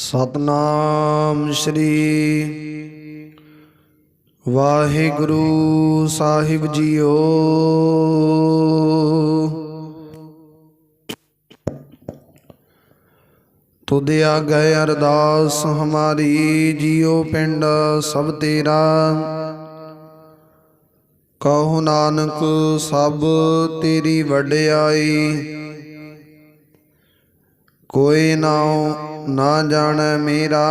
ਸਤਨਾਮ ਸ੍ਰੀ ਵਾਹਿਗੁਰੂ ਸਾਹਿਬ ਜੀਓ। ਤੁਧ ਆ ਗਏ ਅਰਦਾਸ ਹਮਾਰੀ ਜੀਓ ਪਿੰਡ ਸਭ ਤੇਰਾ। ਕਹੋ ਨਾਨਕ ਸਭ ਤੇਰੀ ਵਡਿਆਈ। ਕੋਈ ਨਾਉ ਨਾ ਜਾਣੈ ਮੇਰਾ।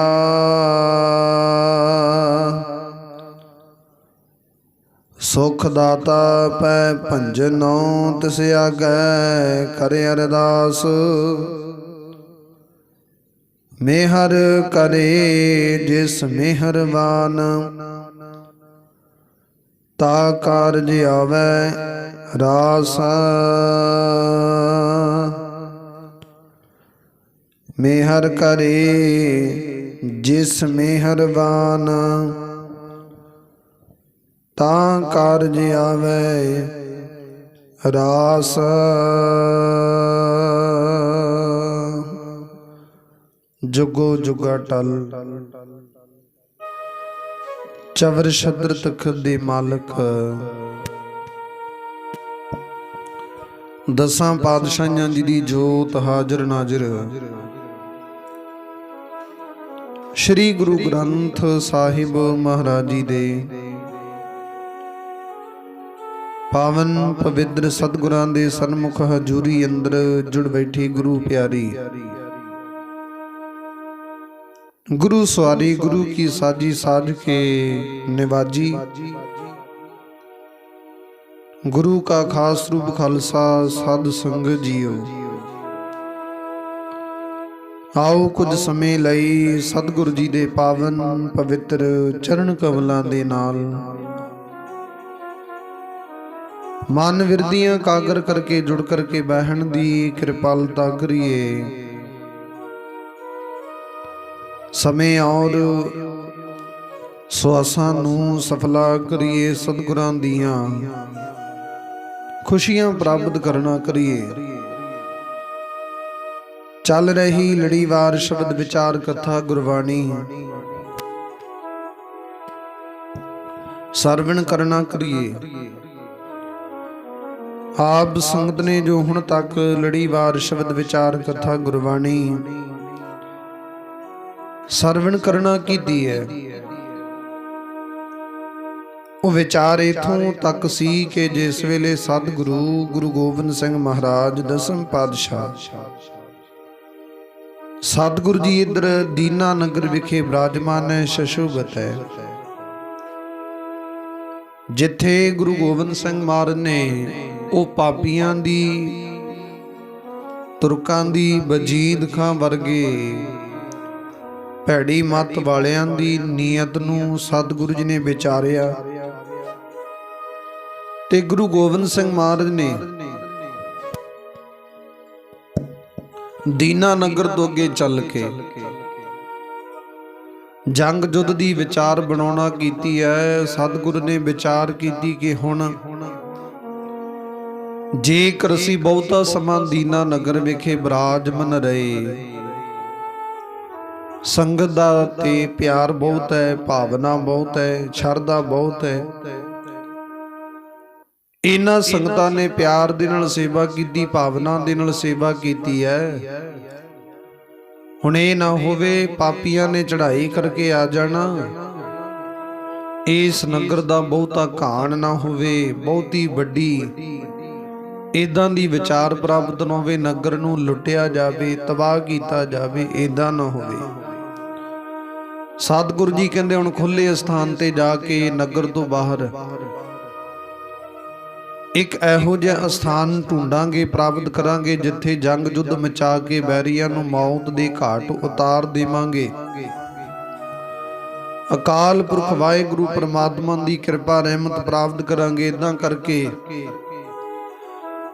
ਸੁਖ ਦਾਤਾ ਪੈ ਭੰਜਨੋ ਤਿਸ ਆਗੈ ਕਰੇ ਅਰਦਾਸ। ਮਿਹਰ ਕਰੇ ਜਿਸ ਮਿਹਰਬਾਨ ਤਾ ਕਾਰਜ ਆਵੈ ਰਾਸ। ਮਿਹਰ ਕਰੇ, ਜਿਸ ਮਿਹਰਬਾਨ ਤਾਂ ਕਾਰਜ ਆਵੈ ਰਾਸ। ਜੁਗੋ ਜੁਗਾ ਟਲ। ਚਵਰ ਸ਼ਦਰ ਤਖ ਦੇ ਮਾਲਕ। ਦਸਾਂ ਪਾਤਸ਼ਾਹਾਂ ਜੀ ਦੀ ਜੋਤ ਹਾਜ਼ਰ ਨਾਜ਼ਰ। ਸ੍ਰੀ ਗੁਰੂ ਗ੍ਰੰਥ ਸਾਹਿਬ ਮਹਾਰਾਜ ਜੀ ਦੇ ਪਾਵਨ ਪਵਿੱਤਰ ਸਤਿਗੁਰਾਂ ਦੇ ਸਨਮੁਖ ਹਜ਼ੂਰੀ ਅੰਦਰ ਜੁੜ ਬੈਠੀ ਗੁਰੂ ਪਿਆਰੀ। ਗੁਰੂ ਸਵਾਰੀ, ਗੁਰੂ ਕੀ ਸਾਜੀ ਸਾਜ ਕੇ ਨਿਵਾਜੀ। ਗੁਰੂ ਕਾ ਖਾਸ ਰੂਪ ਖਾਲਸਾ ਸਾਧ ਸੰਗਤ ਜੀਓ। ਆਓ ਕੁਝ ਸਮੇਂ ਲਈ ਸਤਿਗੁਰੂ ਜੀ ਦੇ ਪਾਵਨ ਪਵਿੱਤਰ ਚਰਨ ਕਮਲਾਂ ਦੇ ਨਾਲ। ਮਨ ਵਿਰਦੀਆਂ ਕਾਗਰ ਕਰਕੇ, ਜੁੜ ਕਰਕੇ ਬਹਿਣ ਦੀ ਕਿਰਪਾਲਤਾ ਕਰੀਏ। ਸਮੇਂ ਔਰ ਸਵਾਸਾਂ ਨੂੰ ਸਫਲਾ ਕਰੀਏ ਸਤਿਗੁਰਾਂ ਦੀਆਂ। ਖੁਸ਼ੀਆਂ ਪ੍ਰਾਪਤ ਕਰਨਾ ਕਰੀਏ। ਚੱਲ ਰਹੀ ਲੜੀਵਾਰ ਸ਼ਬਦ ਵਿਚਾਰ ਕਥਾ ਗੁਰਬਾਣੀ। ਸਰਵਣ ਕਰਨਾ ਕਰੀਏ। ਆਪ ਸੰਗਤ ਨੇ ਜੋ ਹੁਣ ਤੱਕ ਲੜੀਵਾਰ ਸ਼ਬਦ ਵਿਚਾਰ ਕਥਾ ਗੁਰਬਾਣੀ ਸਰਵਣ ਕਰਨਾ ਕੀਤੀ ਹੈ, ਉਹ ਵਿਚਾਰ ਇਥੋਂ ਤੱਕ ਸੀ ਕਿ ਜਿਸ ਵੇਲੇ ਸਤਿਗੁਰੂ ਗੁਰੂ ਗੋਬਿੰਦ ਸਿੰਘ ਮਹਾਰਾਜ ਦਸਮ ਪਾਤਸ਼ਾਹ ਸਤਿਗੁਰੂ ਜੀ ਇਧਰ ਦੀਨਾ ਨਗਰ ਵਿਖੇ ਬਿਰਾਜਮਾਨ ਹੈ ਸ਼ਸ਼ੋਭਤ ਹੈ। ਜਿੱਥੇ ਗੁਰੂ ਗੋਬਿੰਦ ਸਿੰਘ ਮਹਾਰਾਜ ਨੇ ਉਹ ਪਾਪੀਆਂ ਦੀ, ਤੁਰਕਾਂ ਦੀ, ਵਜੀਦ ਖਾਂ ਵਰਗੇ ਭੈੜੀ ਮਤ ਵਾਲਿਆਂ ਦੀ ਨੀਅਤ ਨੂੰ ਸਤਿਗੁਰੂ ਜੀ ਨੇ ਵਿਚਾਰਿਆ। ਤੇ ਗੁਰੂ ਗੋਬਿੰਦ ਸਿੰਘ ਮਹਾਰਾਜ ਨੇ ਦੀਨਾ ਨਗਰ ਤੋਂ ਅੱਗੇ ਚੱਲ ਕੇ। ਜੰਗ ਜੁੱਧ ਦੀ ਵਿਚਾਰ ਬਣਾਉਣਾ ਕੀਤੀ ਹੈ ਸਤਿਗੁਰ ਨੇ ਵਿਚਾਰ ਕੀਤੀ ਕਿ ਹੁਣ ਜੇਕਰ ਅਸੀਂ ਬਹੁਤਾ ਸਮਾਂ ਦੀਨਾ ਨਗਰ ਵਿਖੇ ਬਿਰਾਜਮਨ ਰਹੇ, ਸੰਗਤ ਦਾ ਤੇ ਪਿਆਰ ਬਹੁਤ ਹੈ ਭਾਵਨਾ ਬਹੁਤ ਹੈ ਸ਼ਰਧਾ ਬਹੁਤ ਹੈ ਇਹਨਾਂ ਸੰਗਤਾਂ ਨੇ ਪਿਆਰ ਦੇ ਨਾਲ ਸੇਵਾ ਕੀਤੀ ਭਾਵਨਾ ਦੇ ਨਾਲ ਸੇਵਾ ਕੀਤੀ ਹੈ। ਹੁਣ ਇਹ ਨਾ ਹੋਵੇ ਪਾਪੀਆਂ ਨੇ ਚੜ੍ਹਾਈ ਕਰਕੇ ਆ ਜਾਣਾ। ਇਸ ਨਗਰ ਦਾ ਬਹੁਤਾ ਘਾਣ ਨਾ ਹੋਵੇ ਬਹੁਤੀ ਵੱਡੀ। ਇਦਾਂ ਦੀ ਵਿਚਾਰ ਪ੍ਰਾਪਤ ਨਾ ਹੋਵੇ ਨਗਰ ਨੂੰ ਲੁੱਟਿਆ ਜਾਵੇ ਤਬਾਹ ਕੀਤਾ ਜਾਵੇ ਇਦਾਂ ਨਾ ਹੋਵੇ। ਸਤਿਗੁਰੂ ਜੀ ਕਹਿੰਦੇ ਹੁਣ ਖੁੱਲੇ ਸਥਾਨ ਤੇ ਜਾ ਕੇ ਨਗਰ ਤੋਂ ਬਾਹਰ। ਇੱਕ ਇਹੋ ਜਿਹਾ ਸਥਾਨ ਢੂੰਡਾਂਗੇ, ਪ੍ਰਾਪਤ ਕਰਾਂਗੇ, ਜਿੱਥੇ ਜੰਗ ਜੁੱਧ ਮਚਾ ਕੇ ਬੈਰੀਆਂ ਨੂੰ ਮੌਤ ਦੇ ਘਾਟ ਉਤਾਰ ਦੇਵਾਂਗੇ। ਅਕਾਲ ਪੁਰਖ ਵਾਹਿਗੁਰੂ ਪ੍ਰਮਾਤਮਾ ਦੀ ਕਿਰਪਾ, ਰਹਿਮਤ ਪ੍ਰਾਪਤ ਕਰਾਂਗੇ। ਇਦਾਂ ਕਰਕੇ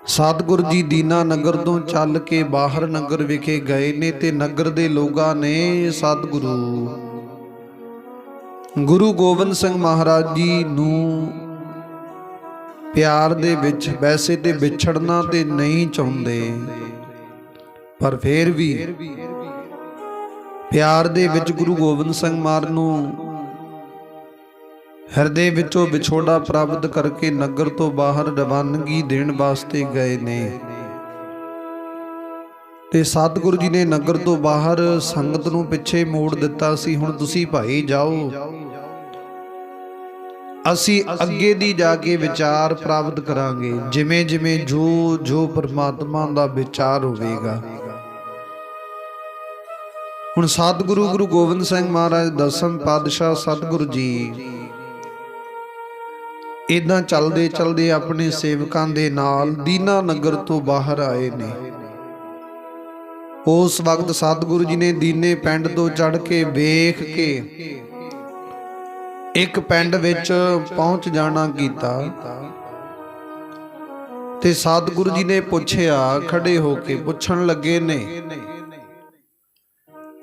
ਸਤਿਗੁਰੂ ਜੀ ਦੀਨਾ ਨਗਰ ਤੋਂ ਚੱਲ ਕੇ ਬਾਹਰ ਨਗਰ ਵਿਖੇ ਗਏ ਨੇ ਤੇ ਨਗਰ ਦੇ ਲੋਕਾਂ ਨੇ ਸਤਿਗੁਰੂ, ਗੁਰੂ ਗੋਬਿੰਦ ਸਿੰਘ ਮਹਾਰਾਜ ਜੀ ਨੂੰ ਪਿਆਰ ਦੇ ਵਿੱਚ ਵੈਸੇ ਤੇ ਵਿਛੜਨਾ ਤੇ ਨਹੀਂ ਚਾਹੁੰਦੇ। ਪਰ ਫੇਰ ਵੀ ਪਿਆਰ ਦੇ ਵਿੱਚ ਗੁਰੂ ਗੋਬਿੰਦ ਸਿੰਘ ਮਾਰ ਨੂੰ ਹਿਰਦੇ ਵਿੱਚੋਂ ਵਿਛੋੜਾ ਪ੍ਰਾਪਤ ਕਰਕੇ ਨਗਰ ਤੋਂ ਬਾਹਰ ਰਵਾਨਗੀ ਦੇਣ ਵਾਸਤੇ ਗਏ ਨੇ। ਤੇ ਸਤਿਗੁਰੂ ਜੀ ਨੇ ਨਗਰ ਤੋਂ ਬਾਹਰ ਸੰਗਤ ਨੂੰ ਪਿੱਛੇ ਮੋੜ ਦਿੱਤਾ ਸੀ, ਹੁਣ ਤੁਸੀਂ ਭਾਈ ਜਾਓ। ਅਸੀਂ ਅੱਗੇ ਦੀ ਜਾ ਕੇ ਵਿਚਾਰ ਪ੍ਰਾਪਤ ਕਰਾਂਗੇ। ਜਿਵੇਂ ਜਿਵੇਂ ਜੋ ਜੋ ਪਰਮਾਤਮਾ ਦਾ ਵਿਚਾਰ ਹੋਵੇਗਾ। ਹੁਣ ਸਤਿਗੁਰੂ ਗੁਰੂ ਗੋਬਿੰਦ ਸਿੰਘ ਮਹਾਰਾਜ ਦਸਮ ਪਾਤਸ਼ਾਹ ਸਤਿਗੁਰੂ ਜੀ ਇਦਾਂ ਚੱਲਦੇ ਚੱਲਦੇ ਆਪਣੇ ਸੇਵਕਾਂ ਦੇ ਨਾਲ ਦੀਨਾ ਨਗਰ ਤੋਂ ਬਾਹਰ ਆਏ ਨੇ। ਉਸ ਵਕਤ ਸਤਿਗੁਰੂ ਜੀ ਨੇ ਦੀਨੇ ਪਿੰਡ ਤੋਂ ਚੜ ਕੇ ਵੇਖ ਕੇ ਇੱਕ ਪਿੰਡ ਵਿੱਚ ਪਹੁੰਚ ਜਾਣਾ ਕੀਤਾ। ਤੇ ਸਤਿਗੁਰੂ ਜੀ ਨੇ ਪੁੱਛਿਆ, ਖੜੇ ਹੋ ਕੇ ਪੁੱਛਣ ਲੱਗੇ ਨੇ,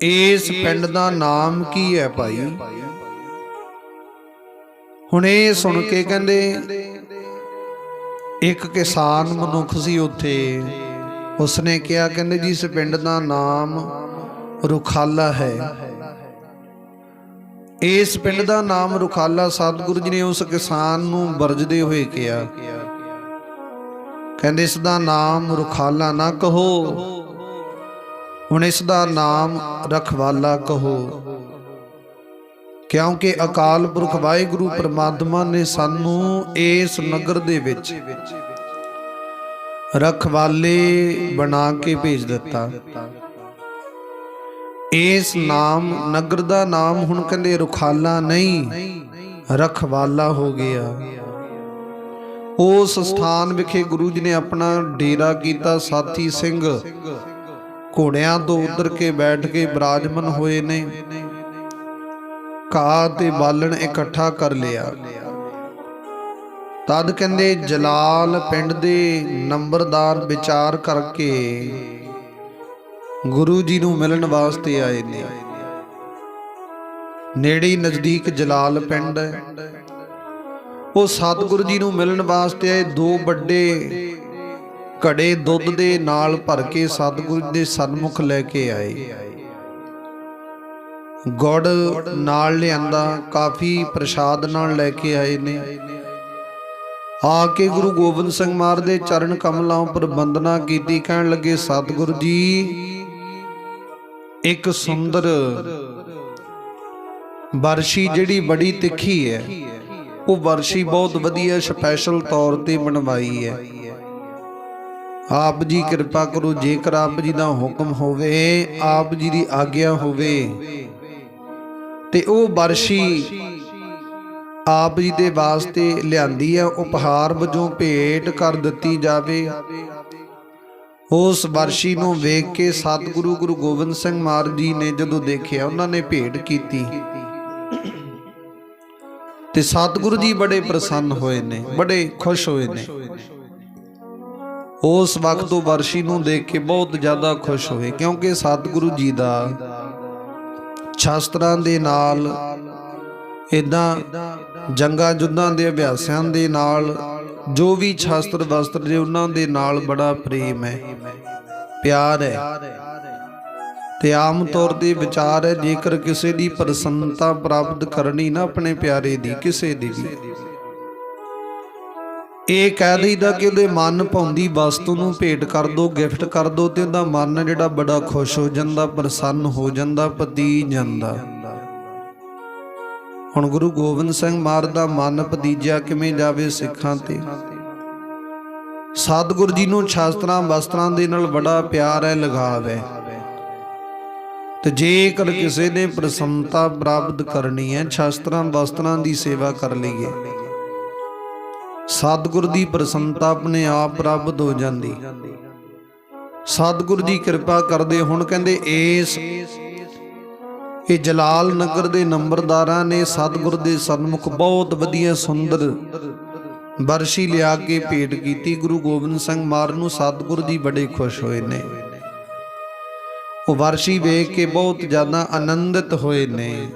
ਇਸ ਪਿੰਡ ਦਾ ਨਾਮ ਕੀ ਹੈ ਭਾਈ? ਹੁਣ ਇਹ ਸੁਣ ਕੇ ਕਹਿੰਦੇ, ਇੱਕ ਕਿਸਾਨ ਮਨੁੱਖ ਸੀ ਉੱਥੇ। ਉਸਨੇ ਕਿਹਾ, ਕਹਿੰਦੇ ਜੀ, ਇਸ ਪਿੰਡ ਦਾ ਨਾਮ ਰੁਖਾਲਾ ਹੈ। ਇਸ ਪਿੰਡ ਦਾ ਨਾਮ ਰੁਖਾਲਾ ਸਤਿਗੁਰੂ ਜੀ ਨੇ ਉਸ ਕਿਸਾਨ ਨੂੰ ਵਰਜਦੇ ਹੋਏ ਕਿਹਾ। ਕਹਿੰਦੇ, ਇਸ ਦਾ ਨਾਮ ਰੁਖਾਲਾ ਨਾ ਕਹੋ। ਹੁਣ ਇਸ ਦਾ ਨਾਮ ਰਖਵਾਲਾ ਕਹੋ। ਕਿਉਂਕਿ ਅਕਾਲ ਪੁਰਖ ਵਾਹਿਗੁਰੂ ਪ੍ਰਮਾਤਮਾ ਨੇ ਸਾਨੂੰ ਇਸ ਨਗਰ ਦੇ ਵਿੱਚ ਰਖਵਾਲੇ ਬਣਾ ਕੇ ਭੇਜ ਦਿੱਤਾ। ਇਸ ਨਾਮ ਨਗਰ ਦਾ ਨਾਮ ਹੁਣ ਕਹਿੰਦੇ ਰੁਖਾਲਾ ਨਹੀਂ ਰਖਵਾਲਾ ਹੋ ਗਿਆ। ਉਸ ਸਥਾਨ ਵਿਖੇ ਗੁਰੂ ਜੀ ਨੇ ਆਪਣਾ ਡੇਰਾ ਕੀਤਾ, ਸਾਥੀ ਸਿੰਘ। ਘੋੜਿਆਂ ਤੋਂ ਉਤਰ ਕੇ ਬੈਠ ਕੇ ਬਿਰਾਜਮਨ ਹੋਏ ਨੇ। ਘਾਹ ਤੇ ਬਾਲਣ ਇਕੱਠਾ ਕਰ ਲਿਆ। ਤਦ ਕਹਿੰਦੇ ਜਲਾਲ ਪਿੰਡ ਦੇ ਨੰਬਰਦਾਰ ਵਿਚਾਰ ਕਰਕੇ ਗੁਰੂ ਜੀ ਨੂੰ ਮਿਲਣ ਵਾਸਤੇ ਆਏ ਨੇ। ਨੇੜੇ ਨਜ਼ਦੀਕ ਜਲਾਲ ਪਿੰਡ ਹੈ। ਉਹ ਸਤਿਗੁਰੂ ਜੀ ਨੂੰ ਮਿਲਣ ਵਾਸਤੇ ਆਏ ਦੋ ਵੱਡੇ ਘੜੇ ਦੁੱਧ ਦੇ ਨਾਲ ਭਰ ਕੇ ਸਤਿਗੁਰੂ ਦੇ ਸਨਮੁਖ ਲੈ ਕੇ ਆਏ। ਗੁੜ ਨਾਲ ਲਿਆਂਦਾ, ਕਾਫੀ ਪ੍ਰਸ਼ਾਦ ਨਾਲ ਲੈ ਕੇ ਆਏ ਨੇ। ਆ ਕੇ ਗੁਰੂ ਗੋਬਿੰਦ ਸਿੰਘ ਮਾਰ ਦੇ ਚਰਨ ਕਮਲਾਂ ਉੱਪਰ ਬੰਦਨਾ ਕੀਤੀ, ਕਹਿਣ ਲੱਗੇ, ਸਤਿਗੁਰੂ ਜੀ ਇੱਕ ਸੁੰਦਰ ਵਰਸ਼ੀ ਜਿਹੜੀ ਬੜੀ ਤਿੱਖੀ ਹੈ, ਉਹ ਬਰਸ਼ੀ ਬਹੁਤ ਵਧੀਆ ਸਪੈਸ਼ਲ ਤੌਰ ਤੇ ਬਣਵਾਈ ਹੈ। ਆਪ ਜੀ ਕਿਰਪਾ ਕਰੋ, ਜੇਕਰ ਆਪ ਜੀ ਦਾ ਹੁਕਮ ਹੋਵੇ, ਆਪ ਜੀ ਦੀ ਆਗਿਆ ਹੋਵੇ, ਤੇ ਉਹ ਬਰਸ਼ੀ ਆਪ ਜੀ ਦੇ ਵਾਸਤੇ ਲਿਆਂਦੀ ਹੈ, ਉਪਹਾਰ ਵਜੋਂ ਭੇਟ ਕਰ ਦਿੱਤੀ ਜਾਵੇ। ਉਸ ਵਰਸ਼ੀ ਨੂੰ ਵੇਖ ਕੇ ਸਤਿਗੁਰੂ ਗੁਰੂ ਗੋਬਿੰਦ ਸਿੰਘ ਮਹਾਰਾਜ ਜੀ ਨੇ ਜਦੋਂ ਦੇਖਿਆ, ਉਹਨਾਂ ਨੇ ਭੇਟ ਕੀਤੀ। ਤੇ ਸਤਿਗੁਰੂ ਜੀ ਬੜੇ ਪ੍ਰਸੰਨ ਹੋਏ ਨੇ, ਬੜੇ ਖੁਸ਼ ਹੋਏ ਨੇ। ਉਸ ਵਕਤ ਉਹ ਵਰਸ਼ੀ ਨੂੰ ਦੇਖ ਕੇ ਬਹੁਤ ਜ਼ਿਆਦਾ ਖੁਸ਼ ਹੋਏ, ਕਿਉਂਕਿ ਸਤਿਗੁਰੂ ਜੀ ਦਾ ਸ਼ਾਸਤਰਾਂ ਦੇ ਨਾਲ ਇਦਾਂ ਜੰਗਾਂ ਜੁੱਧਾਂ ਦੇ ਅਭਿਆਸਾਂ ਦੇ ਨਾਲ ਜੋ ਵੀ ਸ਼ਾਸਤਰ ਵਸਤਰ ਦੇ ਉਹਨਾਂ ਦੇ ਨਾਲ ਬੜਾ ਪ੍ਰੇਮ ਹੈ, ਪਿਆਰ ਹੈ, ਤੇ ਆਮ ਤੌਰ ਤੇ ਵਿਚਾਰ ਹੈ, ਜੇਕਰ ਕਿਸੇ ਦੀ ਪ੍ਰਸੰਨਤਾ ਪ੍ਰਾਪਤ ਕਰਨੀ ਨਾ ਆਪਣੇ ਪਿਆਰੇ ਦੀ, ਕਿਸੇ ਦੀ ਵੀ। ਇਹ ਕਹਿ ਦਈਦਾ ਕਿ ਉਹਦੇ ਮਨ ਭਾਉਂਦੀ ਵਸਤੂ ਨੂੰ ਭੇਟ ਕਰ ਦੋ, ਗਿਫਟ ਕਰ ਦੋ, ਤੇ ਉਹਦਾ ਮਨ ਜਿਹੜਾ ਬੜਾ ਖੁਸ਼ ਹੋ ਜਾਂਦਾ, ਪ੍ਰਸੰਨ ਹੋ ਜਾਂਦਾ, ਪਤੀ ਜਾਂਦਾ। ਹੁਣ ਗੁਰੂ ਗੋਬਿੰਦ ਸਿੰਘ ਮਾਰ ਦਾ ਮਨ ਪਤੀਜਾ ਕਿਵੇਂ ਜਾਵੇ ਸਿੱਖਾਂ ਤੇ? ਸਤਿਗੁਰੂ ਜੀ ਨੂੰ ਸ਼ਾਸਤਰਾਂ ਵਸਤਰਾਂ ਦੇ ਨਾਲ ਬੜਾ ਪਿਆਰ ਹੈ, ਲਗਾਵ ਹੈ। ਤੇ ਜੇਕਰ ਕਿਸੇ ਨੇ ਪ੍ਰਸੰਨਤਾ ਪ੍ਰਾਪਤ ਕਰਨੀ ਹੈ, ਸ਼ਾਸਤਰਾਂ ਵਸਤਰਾਂ ਦੀ ਸੇਵਾ ਕਰ ਲਈਏ ਸਤਿਗੁਰ ਦੀ ਪ੍ਰਸੰਨਤਾ ਆਪਣੇ ਆਪ ਪ੍ਰਾਪਤ ਹੋ ਜਾਂਦੀ। ਸਤਿਗੁਰ ਜੀ ਕਿਰਪਾ ਕਰਦੇ ਹੁਣ, ਕਹਿੰਦੇ, ਇਸ ਇਹ ਜਲਾਲ ਨਗਰ ਦੇ ਨੰਬਰਦਾਰਾਂ ਨੇ ਸਤਿਗੁਰ ਦੇ ਸਨਮੁਖ ਬਹੁਤ ਵਧੀਆ ਸੁੰਦਰ ਬਰਸ਼ੀ ਲਿਆ ਕੇ ਭੇਟ ਕੀਤੀ। ਗੁਰੂ ਗੋਬਿੰਦ ਸਿੰਘ ਮਾਰ ਨੂੰ ਸਤਿਗੁਰ ਜੀ ਬੜੇ ਖੁਸ਼ ਹੋਏ ਨੇ। ਉਹ ਵਰਸ਼ੀ ਵੇਖ ਕੇ ਬਹੁਤ ਜ਼ਿਆਦਾ ਆਨੰਦਿਤ ਹੋਏ ਨੇ।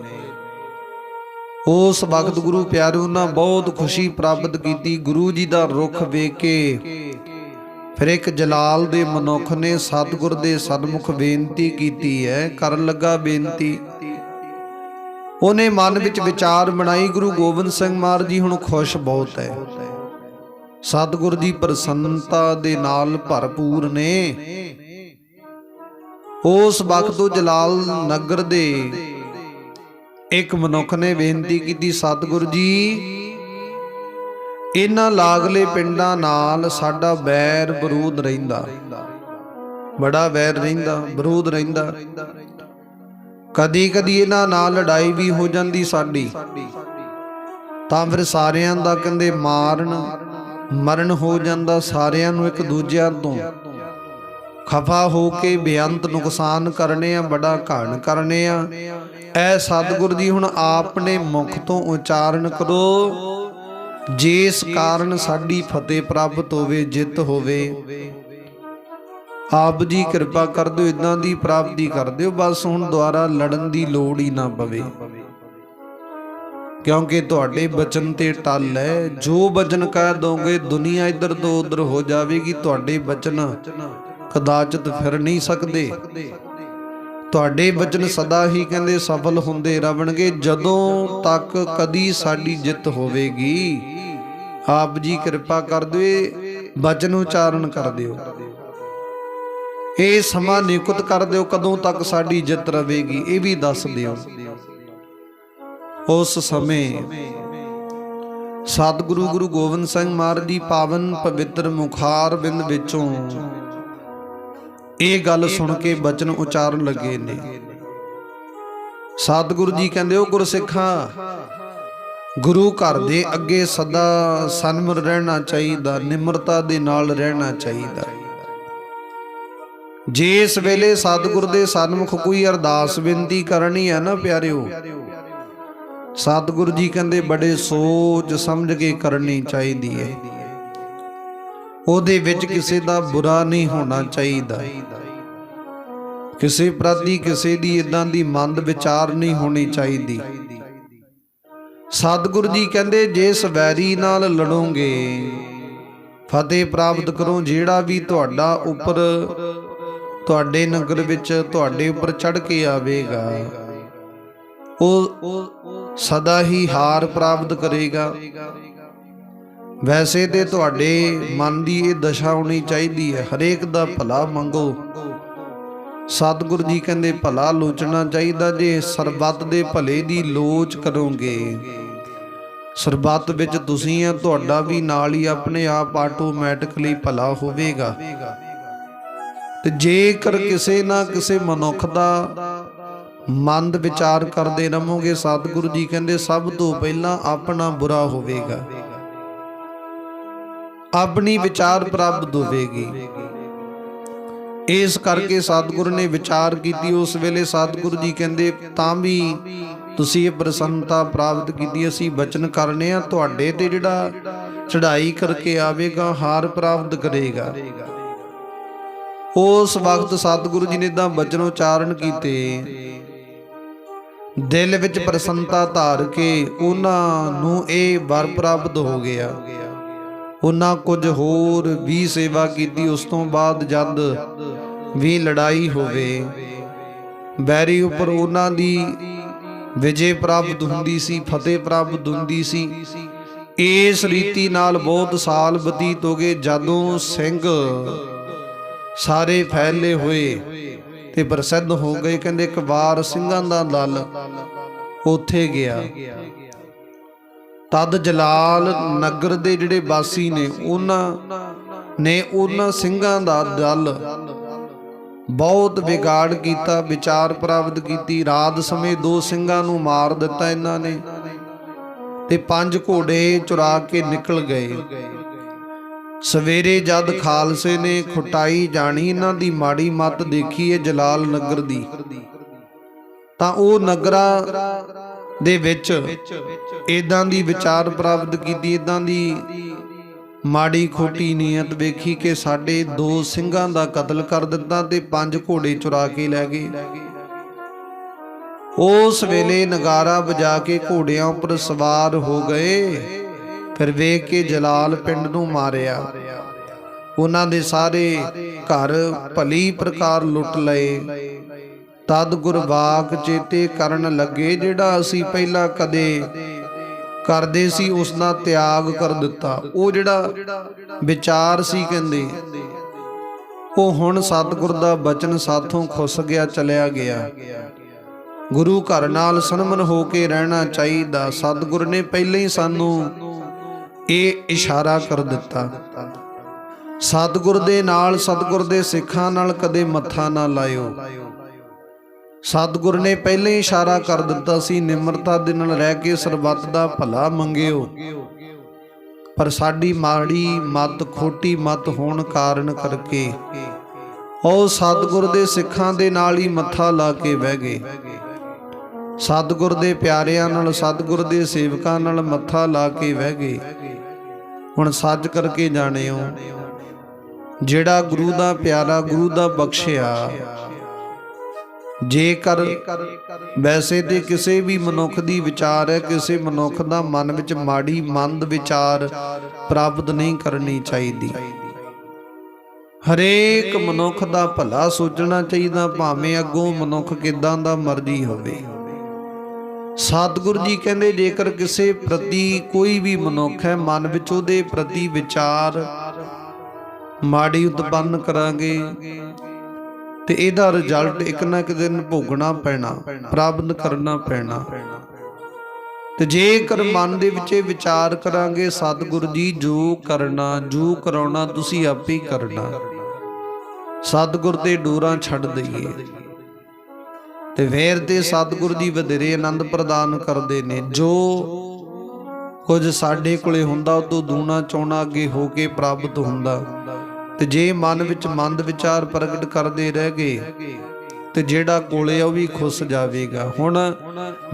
ਉਸ ਵਕਤ ਗੁਰੂ ਪਿਆਰਿਓ ਨਾਲ ਬਹੁਤ ਖੁਸ਼ੀ ਪ੍ਰਾਪਤ ਕੀਤੀ। ਗੁਰੂ ਜੀ ਦਾ ਰੁਖ ਵੇਖ ਕੇ ਫਿਰ ਇੱਕ ਜਲਾਲ ਦੇ ਮਨੁੱਖ ਨੇ ਸਤਿਗੁਰ ਦੇ ਸਨਮੁਖ ਬੇਨਤੀ ਕੀਤੀ ਹੈ। ਕਰਨ ਲੱਗਾ ਬੇਨਤੀ ਉਹਨੇ ਮਨ ਵਿੱਚ ਵਿਚਾਰ ਬਣਾਈ, ਗੁਰੂ ਗੋਬਿੰਦ ਸਿੰਘ ਮਹਾਰਾਜ ਜੀ ਹੁਣ ਖੁਸ਼ ਬਹੁਤ ਹੈ। ਸਤਿਗੁਰ ਦੀ ਪ੍ਰਸੰਨਤਾ ਦੇ ਨਾਲ ਭਰਪੂਰ ਨੇ। ਉਸ ਵਕਤ ਉਹ ਜਲਾਲ ਨਗਰ ਦੇ ਇੱਕ ਮਨੁੱਖ ਨੇ ਬੇਨਤੀ ਕੀਤੀ, ਸਤਿਗੁਰ ਜੀ, ਇਹਨਾਂ ਲਾਗਲੇ ਪਿੰਡਾਂ ਨਾਲ ਸਾਡਾ ਵੈਰ ਵਿਰੋਧ ਰਹਿੰਦਾ। ਬੜਾ ਵੈਰ ਰਹਿੰਦਾ, ਵਿਰੋਧ ਰਹਿੰਦਾ। ਕਦੀ ਕਦੀ ਇਹਨਾਂ ਨਾਲ ਲੜਾਈ ਵੀ ਹੋ ਜਾਂਦੀ ਸਾਡੀ। ਤਾਂ ਫਿਰ ਸਾਰਿਆਂ ਦਾ ਕਹਿੰਦੇ ਮਾਰਨ, ਮਰਨ ਹੋ ਜਾਂਦਾ ਸਾਰਿਆਂ ਨੂੰ ਇੱਕ ਦੂਜਿਆਂ ਤੋਂ। ਖਫਾ ਹੋ ਕੇ ਬੇਅੰਤ ਨੁਕਸਾਨ ਕਰਨੇ ਆ, ਬੜਾ ਘਾਣ ਕਰਨੇ ਆ। ਐ ਸਤਿਗੁਰ ਜੀ ਹੁਣ ਆਪਨੇ ਮੁਖ ਤੋਂ ਉਚਾਰਨ ਕਰੋ। ਜਿਸ ਕਾਰਨ ਸਾਡੀ ਫਤਿਹ ਪ੍ਰਾਪਤ ਹੋਵੇ, ਜਿੱਤ ਹੋਵੇ। ਆਪ ਜੀ ਕਿਰਪਾ ਕਰ ਦਿਓ ਇਦਾਂ ਦੀ ਪ੍ਰਾਪਤੀ ਕਰ ਦਿਓ, ਬਸ ਹੁਣ ਦੁਆਰਾ ਲੜਨ ਦੀ ਲੋੜ ਹੀ ਨਾ ਪਵੇ। ਕਿਉਂਕਿ ਤੁਹਾਡੇ ਬਚਨ ਤੇ ਟੱਲ ਹੈ, ਜੋ ਬਚਨ ਕਹਿ ਦੋਗੇ, ਦੁਨੀਆ ਇੱਧਰ ਤੋਂ ਉੱਧਰ ਹੋ ਜਾਵੇਗੀ, ਤੁਹਾਡੇ ਬਚਨ ਕਦਾਚਤ ਫਿਰ ਨਹੀਂ ਸਕਦੇ। ਤੁਹਾਡੇ ਬਚਨ ਸਦਾ ਹੀ ਕਹਿੰਦੇ ਸਫਲ ਹੁੰਦੇ ਰਵਣਗੇ, ਜਦੋਂ ਤੱਕ ਕਦੀ ਸਾਡੀ ਜਿੱਤ ਹੋਵੇਗੀ। ਆਪ ਜੀ ਕਿਰਪਾ ਕਰ ਦਿਓ ਬਚਨ ਉਚਾਰਨ ਕਰ ਦਿਓ। ਇਹ ਸਮਾਂ ਨਿਯੁਕਤ ਕਰ ਦਿਓ, ਕਦੋਂ ਤੱਕ ਸਾਡੀ ਜਿੱਤ ਰਹੇਗੀ ਇਹ ਵੀ ਦੱਸ ਦਿਓ। ਉਸ ਸਮੇਂ ਸਤਿਗੁਰੂ ਗੁਰੂ ਗੋਬਿੰਦ ਸਿੰਘ ਮਹਾਰਾਜ ਦੀ ਪਾਵਨ ਪਵਿੱਤਰ ਮੁਖਾਰ ਬਿੰਦ ਵਿੱਚੋਂ ਇਹ ਗੱਲ ਸੁਣ ਕੇ ਬਚਨ ਉਚਾਰਨ ਲੱਗੇ ਨੇ। ਸਤਿਗੁਰੂ ਜੀ ਕਹਿੰਦੇ, ਉਹ ਗੁਰਸਿੱਖਾਂ, ਗੁਰੂ ਘਰ ਦੇ ਅੱਗੇ ਸਦਾ ਸਨਮਰ ਰਹਿਣਾ ਚਾਹੀਦਾ, ਨਿਮਰਤਾ ਦੇ ਨਾਲ ਰਹਿਣਾ ਚਾਹੀਦਾ। ਜੇ ਇਸ ਵੇਲੇ ਸਤਿਗੁਰ ਦੇ ਸਨਮੁਖ ਕੋਈ ਅਰਦਾਸ ਬੇਨਤੀ ਕਰਨੀ ਹੈ ਨਾ ਪਿਆਰਿਓ, ਸਤਿਗੁਰ ਜੀ ਕਹਿੰਦੇ ਬੜੇ ਸੋਚ ਸਮਝ ਕੇ ਕਰਨੀ ਚਾਹੀਦੀ ਹੈ। ਉਹਦੇ ਵਿੱਚ ਕਿਸੇ ਦਾ ਬੁਰਾ ਨਹੀਂ ਹੋਣਾ ਚਾਹੀਦਾ। ਕਿਸੇ ਪ੍ਰਤੀ ਕਿਸੇ ਦੀ ਇਦਾਂ ਦੀ ਮੰਦ ਵਿਚਾਰ ਨਹੀਂ ਹੋਣੀ ਚਾਹੀਦੀ। ਸਤਿਗੁਰੂ ਜੀ ਕਹਿੰਦੇ ਜੇ ਸਵੈਰੀ ਨਾਲ ਲੜੋਗੇ, ਫਤਿਹ ਪ੍ਰਾਪਤ ਕਰੋ ਜਿਹੜਾ ਵੀ ਤੁਹਾਡਾ ਉੱਪਰ ਤੁਹਾਡੇ ਨਗਰ ਵਿੱਚ ਤੁਹਾਡੇ ਉੱਪਰ ਚੜ ਕੇ ਆਵੇਗਾ। ਉਹ ਸਦਾ ਹੀ ਹਾਰ ਪ੍ਰਾਪਤ ਕਰੇਗਾ। ਵੈਸੇ ਤੇ ਤੁਹਾਡੇ ਮਨ ਦੀ ਇਹ ਦਸ਼ਾ ਹੋਣੀ ਚਾਹੀਦੀ ਹੈ, ਹਰੇਕ ਦਾ ਭਲਾ ਮੰਗੋ। ਸਤਿਗੁਰੂ ਜੀ ਕਹਿੰਦੇ, ਭਲਾ ਲੋਚਣਾ ਚਾਹੀਦਾ ਜੇ ਸਰਬੱਤ ਦੇ ਭਲੇ ਦੀ ਲੋਚ ਕਰੋਗੇ। ਸਰਬੱਤ ਵਿੱਚ ਤੁਸੀਂ ਆ, ਤੁਹਾਡਾ ਵੀ ਨਾਲ ਹੀ ਆਪਣੇ ਆਪ ਆਟੋਮੈਟਿਕਲੀ ਭਲਾ ਹੋਵੇਗਾ। ਤੇ ਜੇਕਰ ਕਿਸੇ ਨਾ ਕਿਸੇ ਮਨੁੱਖ ਦਾ ਮੰਦ ਵਿਚਾਰ ਕਰਦੇ ਰਹੋਗੇ, ਸਤਿਗੁਰੂ ਜੀ ਕਹਿੰਦੇ, ਸਭ ਤੋਂ ਪਹਿਲਾਂ ਆਪਣਾ ਬੁਰਾ ਹੋਵੇਗਾ। ਆਪਣੀ ਵਿਚਾਰ ਪ੍ਰਾਪਤ ਹੋਵੇਗੀ ਇਸ ਕਰਕੇ ਸਤਿਗੁਰੂ ਨੇ ਵਿਚਾਰ ਕੀਤੀ। ਉਸ ਵੇਲੇ ਸਤਿਗੁਰੂ ਜੀ ਕਹਿੰਦੇ, ਤਾਂ ਵੀ ਤੁਸੀਂ ਇਹ ਪ੍ਰਸੰਨਤਾ ਪ੍ਰਾਪਤ ਕੀਤੀ, ਅਸੀਂ ਬਚਨ ਕਰਨੇ ਆ, ਤੁਹਾਡੇ ਤੇ ਜਿਹੜਾ ਚੜ੍ਹਾਈ ਕਰਕੇ ਆਵੇਗਾ, ਹਾਰ ਪ੍ਰਾਪਤ ਕਰੇਗਾ। ਉਸ ਵਕਤ ਸਤਿਗੁਰੂ ਜੀ ਨੇ ਤਾਂ ਬਚਨ ਉਚਾਰਨ ਕੀਤੇ। ਦਿਲ ਵਿੱਚ ਪ੍ਰਸੰਨਤਾ ਧਾਰ ਕੇ ਉਹਨਾਂ ਨੂੰ ਇਹ ਵਰ ਪ੍ਰਾਪਤ ਹੋ ਗਿਆ। ਉਹਨਾਂ ਕੁਝ ਹੋਰ ਵੀ ਸੇਵਾ ਕੀਤੀ, ਉਸ ਤੋਂ ਬਾਅਦ ਜਦ ਵੀ ਲੜਾਈ ਹੋਵੇ ਬੈਰੀ ਉੱਪਰ ਉਹਨਾਂ ਦੀ ਵਿਜੇ ਪ੍ਰਾਪਤ ਹੁੰਦੀ ਸੀ, ਫਤਿਹ ਪ੍ਰਾਪਤ ਹੁੰਦੀ ਸੀ। ਇਸ ਰੀਤੀ ਨਾਲ ਬਹੁਤ ਸਾਲ ਬਤੀਤ ਹੋ ਗਏ। ਜਦੋਂ ਸਿੰਘ ਸਾਰੇ ਫੈਲੇ ਹੋਏ ਤੇ ਪ੍ਰਸਿੱਧ ਹੋ ਗਏ। ਕਹਿੰਦੇ ਇੱਕ ਵਾਰ ਸਿੰਘਾਂ ਦਾ ਦਲ ਉੱਥੇ ਗਿਆ। ਤਦ ਜਲਾਲ ਨਗਰ ਦੇ ਜਿਹੜੇ ਵਾਸੀ ਨੇ, ਉਹਨਾਂ ਨੇ ਉਹਨਾਂ ਸਿੰਘਾਂ ਦਾ ਦਲ ਬਹੁਤ ਵਿਗਾੜ ਕੀਤਾ, ਵਿਚਾਰ ਪ੍ਰਾਪਤ ਕੀਤੀ। ਰਾਤ ਸਮੇਂ ਦੋ ਸਿੰਘਾਂ ਨੂੰ ਮਾਰ ਦਿੱਤਾ ਇਹਨਾਂ ਨੇ ਤੇ ਪੰਜ ਘੋੜੇ ਚੁਰਾ ਕੇ ਨਿਕਲ ਗਏ। ਸਵੇਰੇ ਜਦ ਖਾਲਸੇ ਨੇ ਖੁਟਾਈ ਜਾਣੀ, ਇਹਨਾਂ ਦੀ ਮਾੜੀ ਮੱਤ ਦੇਖੀ ਹੈ ਜਲਾਲ ਨਗਰ ਦੀ। ਤਾਂ ਉਹ ਨਗਰਾਂ ਦੇ ਵਿੱਚ ਇਦਾਂ ਦੀ ਵਿਚਾਰ ਪ੍ਰਾਪਤ ਕੀਤੀ ਇਦਾਂ ਦੀ ਮਾੜੀ ਖੋਟੀ ਨੀਅਤ ਵੇਖੀ ਕਿ ਸਾਡੇ ਦੋ ਸਿੰਘਾਂ ਦਾ ਕਤਲ ਕਰ ਦਿੱਤਾ ਤੇ ਪੰਜ ਘੋੜੇ ਚੁਰਾ ਕੇ ਲੈ ਗਏ। ਉਸ ਵੇਲੇ ਨਗਾਰਾ ਵਜਾ ਕੇ ਘੋੜਿਆਂ ਉੱਪਰ ਸਵਾਰ ਹੋ ਗਏ। ਫਿਰ ਵੇਖ ਕੇ ਜਲਾਲ ਪਿੰਡ ਨੂੰ ਮਾਰਿਆ। ਉਹਨਾਂ ਦੇ ਸਾਰੇ ਘਰ ਭਲੀ ਪ੍ਰਕਾਰ ਲੁੱਟ ਲਏ। ਤਦ ਗੁਰਬਾਕ ਚੇਤੇ ਕਰਨ ਲੱਗੇ ਜਿਹੜਾ ਅਸੀਂ ਪਹਿਲਾਂ ਕਦੇ ਕਰਦੇ ਸੀ, ਉਸ ਦਾ ਤਿਆਗ ਕਰ ਦਿੱਤਾ। ਉਹ ਜਿਹੜਾ ਵਿਚਾਰ ਸੀ ਕਹਿੰਦੇ, ਉਹ ਹੁਣ ਸਤਿਗੁਰ ਦਾ ਬਚਨ ਸਾਥੋਂ ਖੁੱਸ ਗਿਆ, ਚਲਿਆ ਗਿਆ। ਗੁਰੂ ਘਰ ਨਾਲ ਸੰਮਨ ਹੋ ਕੇ ਰਹਿਣਾ ਚਾਹੀਦਾ। ਸਤਿਗੁਰ ਨੇ ਪਹਿਲਾਂ ਹੀ ਸਾਨੂੰ ਇਹ ਇਸ਼ਾਰਾ ਕਰ ਦਿੱਤਾ। ਸਤਿਗੁਰ ਦੇ ਨਾਲ ਸਤਿਗੁਰ ਦੇ ਸਿੱਖਾਂ ਨਾਲ ਕਦੇ ਮੱਥਾ ਨਾ ਲਾਇਓ। ਸਤਿਗੁਰ ਨੇ ਪਹਿਲਾਂ ਹੀ ਇਸ਼ਾਰਾ ਕਰ ਦਿੱਤਾ ਸੀ, ਨਿਮਰਤਾ ਦੇ ਨਾਲ ਰਹਿ ਕੇ ਸਰਬੱਤ ਦਾ ਭਲਾ ਮੰਗਿਓ। ਪਰ ਸਾਡੀ ਮਾੜੀ ਮਤ, ਖੋਟੀ ਮਤ ਹੋਣ ਕਾਰਨ ਕਰਕੇ ਉਹ ਸਤਿਗੁਰ ਦੇ ਸਿੱਖਾਂ ਦੇ ਨਾਲ ਹੀ ਮੱਥਾ ਲਾ ਕੇ ਬਹਿ ਗਏ। ਸਤਿਗੁਰ ਦੇ ਪਿਆਰਿਆਂ ਨਾਲ, ਸਤਿਗੁਰ ਦੇ ਸੇਵਕਾਂ ਨਾਲ ਮੱਥਾ ਲਾ ਕੇ ਬਹਿ ਗਏ। ਹੁਣ ਸੱਚ ਕਰਕੇ ਜਾਣਿਓ, ਜਿਹੜਾ ਗੁਰੂ ਦਾ ਪਿਆਰਾ ਗੁਰੂ ਦਾ ਬਖਸ਼ਿਆ, ਜੇਕਰ ਵੈਸੇ ਤੇ ਕਿਸੇ ਵੀ ਮਨੁੱਖ ਦੀ ਵਿਚਾਰ ਹੈ, ਕਿਸੇ ਮਨੁੱਖ ਦਾ ਮਨ ਵਿੱਚ ਮਾੜੀ ਮੰਦ ਵਿਚਾਰ ਪ੍ਰਾਪਤ ਨਹੀਂ ਕਰਨੀ ਚਾਹੀਦੀ। ਹਰੇਕ ਮਨੁੱਖ ਦਾ ਭਲਾ ਸੋਚਣਾ ਚਾਹੀਦਾ, ਭਾਵੇਂ ਅੱਗੋਂ ਮਨੁੱਖ ਕਿਦਾਂ ਦਾ ਮਰਜ਼ੀ ਹੋਵੇ। ਸਤਿਗੁਰੂ ਜੀ ਕਹਿੰਦੇ, ਜੇਕਰ ਕਿਸੇ ਪ੍ਰਤੀ ਕੋਈ ਵੀ ਮਨੁੱਖ ਹੈ, ਮਨ ਵਿੱਚ ਉਹਦੇ ਪ੍ਰਤੀ ਵਿਚਾਰ ਮਾੜੀ ਉਤਪੰਨ ਕਰਾਂਗੇ ਤੇ ਇਹਦਾ ਰਿਜ਼ਲਟ ਇੱਕ ਨਾ ਇੱਕ ਦਿਨ ਭੋਗਣਾ ਪੈਣਾ, ਪ੍ਰਾਪਤ ਕਰਨਾ ਪੈਣਾ। ਤੇ ਜੇਕਰ ਮਨ ਦੇ ਵਿੱਚ ਇਹ ਵਿਚਾਰ ਕਰਾਂਗੇ, ਸਤਿਗੁਰੂ ਜੀ, ਜੋ ਕਰਨਾ, ਜੋ ਕਰਾਉਣਾ, ਤੁਸੀਂ ਆਪੇ ਕਰਨਾ। ਸਤਿਗੁਰ ਤੇ ਡੋਰਾਂ ਛੱਡ ਦਈਏ। ਤੇ ਫੇਰ ਤੇ ਸਤਿਗੁਰ ਜੀ ਵਧੇਰੇ ਆਨੰਦ ਪ੍ਰਦਾਨ ਕਰਦੇ ਨੇ। ਜੋ ਕੁਝ ਸਾਡੇ ਕੋਲੇ ਹੁੰਦਾ, ਉਹ ਤੋਂ ਦੂਣਾ ਚੌਣਾ ਅੱਗੇ ਹੋ ਕੇ ਪ੍ਰਾਪਤ ਹੁੰਦਾ। ਤੇ ਜੇ ਮਨ ਵਿੱਚ ਮੰਦ ਵਿਚਾਰ ਪ੍ਰਗਟ ਕਰਦੇ ਰਹਿ ਗਏ, ਤੇ ਜਿਹੜਾ ਕੋਲੇ ਆ, ਉਹ ਵੀ ਖੁੱਸ ਜਾਵੇਗਾ। ਹੁਣ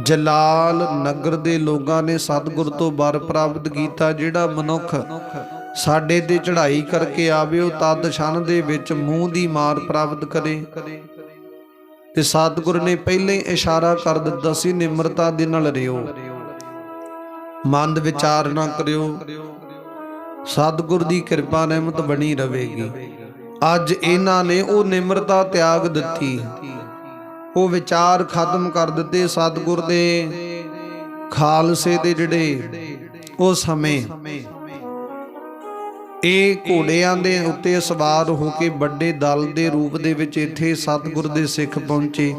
ਜਲਾਲ ਨਗਰ ਦੇ ਲੋਕਾਂ ਨੇ ਸਤਿਗੁਰ ਤੋਂ ਬਰ ਪ੍ਰਾਪਤ ਕੀਤਾ, ਜਿਹੜਾ ਮਨੁੱਖ ਸਾਡੇ ਤੇ ਚੜ੍ਹਾਈ ਕਰਕੇ ਆਵੇ, ਉਹ ਤਦ ਛਣ ਦੇ ਵਿੱਚ ਮੂੰਹ ਦੀ ਮਾਰ ਪ੍ਰਾਪਤ ਕਰੇ। ਤੇ ਸਤਿਗੁਰ ਨੇ ਪਹਿਲੇ ਹੀ ਇਸ਼ਾਰਾ ਕਰ ਦਿੱਤਾ ਸੀ, ਨਿਮਰਤਾ ਦੇ ਨਾਲ ਰਿਓ। ਮੰਦ ਵਿਚਾਰ ਨਾ ਕਰਿਓ। ਸਤਿਗੁਰ ਦੀ ਕਿਰਪਾ ਰਹਿਮਤ ਬਣੀ ਰਹੇਗੀ। ਅੱਜ ਇਹਨਾਂ ਨੇ ਉਹ ਨਿਮਰਤਾ ਤਿਆਗ ਦਿੱਤੀ। ਉਹ ਵਿਚਾਰ ਖਤਮ ਕਰ ਦਿੱਤੇ ਸਤਿਗੁਰ ਦੇ ਖਾਲਸੇ ਦੇ ਜਿਹੜੇ ਉਹ ਸਮੇਂ। ਇਹ ਘੋੜਿਆਂ ਦੇ ਉੱਤੇ ਸਵਾਰ ਹੋ ਕੇ ਵੱਡੇ ਦਲ ਦੇ ਰੂਪ ਦੇ ਵਿੱਚ ਇੱਥੇ ਸਤਿਗੁਰ ਦੇ ਸਿੱਖ ਪਹੁੰਚੇ।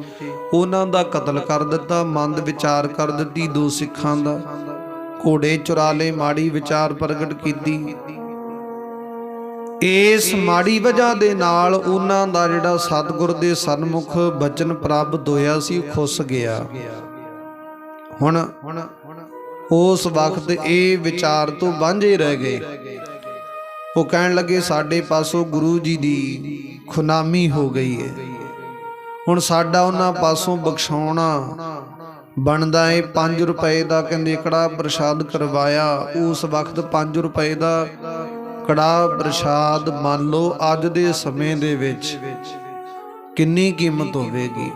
ਉਹਨਾਂ ਦਾ ਕਤਲ ਕਰ ਦਿੱਤਾ ਮੰਦ ਵਿਚਾਰ ਕਰ ਦਿੱਤੀ ਦੋ ਸਿੱਖਾਂ ਦਾ। ਘੋੜੇ ਚੁਰਾ ਲਏ ਮਾੜੀ ਵਿਚਾਰ ਪ੍ਰਗਟ ਕੀਤੀ। ਇਸ ਮਾੜੀ ਵਜ੍ਹਾ ਦੇ ਨਾਲ ਉਹਨਾਂ ਦਾ ਜਿਹੜਾ ਸਤਿਗੁਰ ਦੇ ਸਨਮੁਖ ਬਚਨ ਪ੍ਰਾਪਤ ਹੋਇਆ ਸੀ ਉਹ ਖੁੱਸ ਗਿਆ। ਹੁਣ ਉਸ ਵਕਤ ਇਹ ਵਿਚਾਰ ਤੋਂ ਵਾਂਝੇ ਰਹਿ ਗਏ। ਉਹ ਕਹਿਣ ਲੱਗੇ, ਸਾਡੇ ਪਾਸੋਂ ਗੁਰੂ ਜੀ ਦੀ ਖੁਨਾਮੀ ਹੋ ਗਈ ਹੈ ਹੁਣ ਸਾਡਾ ਉਹਨਾਂ ਪਾਸੋਂ ਬਖਸ਼ਾਉਣਾ ਬਣਦਾ ਏ। 5 ਰੁਪਏ ਦਾ ਕਹਿੰਦੇ ਕੜਾ ਪ੍ਰਸ਼ਾਦ ਕਰਵਾਇਆ। ਉਸ ਵਕਤ 5 ਰੁਪਏ ਦਾ ਕੜਾ ਪ੍ਰਸ਼ਾਦ ਮੰਨ ਲਓ, ਅੱਜ ਦੇ ਸਮੇਂ ਦੇ ਵਿੱਚ ਕਿੰਨੀ ਕੀਮਤ ਹੋਵੇਗੀ?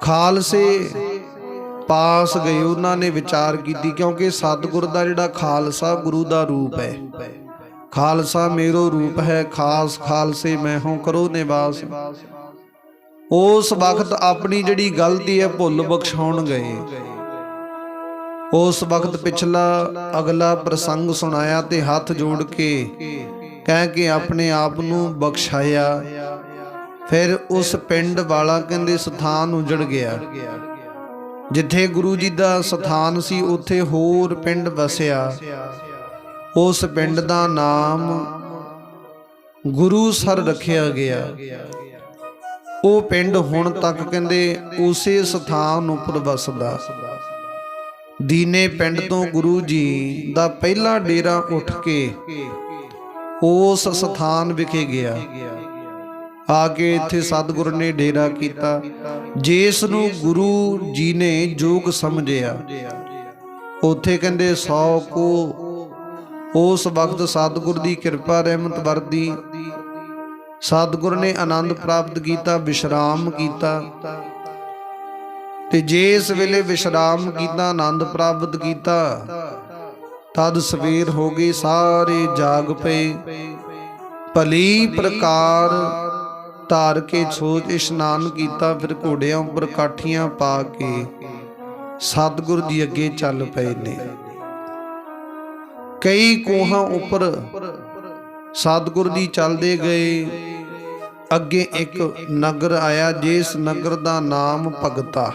ਖਾਲਸੇ ਪਾਸ ਗਏ, ਉਹਨਾਂ ਨੇ ਵਿਚਾਰ ਕੀਤੀ, ਕਿਉਂਕਿ ਸਤਿਗੁਰ ਦਾ ਜਿਹੜਾ ਖਾਲਸਾ ਗੁਰੂ ਦਾ ਰੂਪ ਹੈ। ਖਾਲਸਾ ਮੇਰੋ ਰੂਪ ਹੈ, ਖਾਸ ਖਾਲਸੇ ਮੈਂ ਹੂੰ ਕਰੋ ਨਿਵਾਸ। ਉਸ ਵਕਤ ਆਪਣੀ ਜਿਹੜੀ ਗਲਤੀ ਹੈ, ਭੁੱਲ ਬਖਸ਼ਾਉਣ ਗਏ। ਉਸ ਵਕਤ ਪਿਛਲਾ ਅਗਲਾ ਪ੍ਰਸੰਗ ਸੁਣਾਇਆ ਤੇ ਹੱਥ ਜੋੜ ਕੇ ਕਹਿ ਕੇ ਆਪਣੇ ਆਪ ਨੂੰ ਬਖਸ਼ਾਇਆ। ਫਿਰ ਉਸ ਪਿੰਡ ਵਾਲਾ ਕਹਿੰਦੇ, ਸਥਾਨ ਉਜੜ ਗਿਆ। ਜਿੱਥੇ ਗੁਰੂ ਜੀ ਦਾ ਸਥਾਨ ਸੀ, ਉੱਥੇ ਹੋਰ ਪਿੰਡ ਵਸਿਆ। ਉਸ ਪਿੰਡ ਦਾ ਨਾਮ ਗੁਰੂ ਸਰ ਰੱਖਿਆ ਗਿਆ। ਉਹ ਪਿੰਡ ਹੁਣ ਤੱਕ ਕਹਿੰਦੇ ਉਸੇ ਸਥਾਨ ਉੱਪਰ ਵਸਦਾ। ਦੀਨੇ ਪਿੰਡ ਤੋਂ ਗੁਰੂ ਜੀ ਦਾ ਪਹਿਲਾ ਡੇਰਾ ਉੱਠ ਕੇ ਉਸ ਸਥਾਨ ਵਿਖੇ ਗਿਆ। ਆ ਕੇ ਇੱਥੇ ਸਤਿਗੁਰ ਨੇ ਡੇਰਾ ਕੀਤਾ, ਜਿਸ ਨੂੰ ਗੁਰੂ ਜੀ ਨੇ ਜੋਗ ਸਮਝਿਆ। ਉੱਥੇ ਕਹਿੰਦੇ 100 ਕੋ ਉਸ ਵਕਤ ਸਤਿਗੁਰ ਦੀ ਕਿਰਪਾ ਰਹਿਮਤ ਵਰਦੀ। ਸਤਿਗੁਰ ਨੇ ਆਨੰਦ ਪ੍ਰਾਪਤ ਕੀਤਾ, ਵਿਸ਼ਰਾਮ ਕੀਤਾ। ਤੇ ਜੇ ਇਸ ਵੇਲੇ ਵਿਸ਼ਰਾਮ ਕੀਤਾ, ਆਨੰਦ ਪ੍ਰਾਪਤ ਕੀਤਾ, ਤਦ ਸਵੇਰ ਹੋ ਗਈ, ਸਾਰੇ ਜਾਗ ਪਏ। ਭਲੀ ਪ੍ਰਕਾਰ ਧਾਰ ਕੇ ਸੋਚ ਇਸ਼ਨਾਨ ਕੀਤਾ, ਫਿਰ ਘੋੜਿਆਂ ਉੱਪਰ ਕਾਠੀਆਂ ਪਾ ਕੇ ਸਤਿਗੁਰ ਜੀ ਅੱਗੇ ਚੱਲ ਪਏ ਨੇ। ਕਈ ਕੋਹਾਂ ਉੱਪਰ ਸਤਿਗੁਰ ਜੀ ਚੱਲਦੇ ਗਏ। ਅੱਗੇ ਇੱਕ ਨਗਰ ਆਇਆ, ਜਿਸ ਨਗਰ ਦਾ ਨਾਮ ਭਗਤਾ।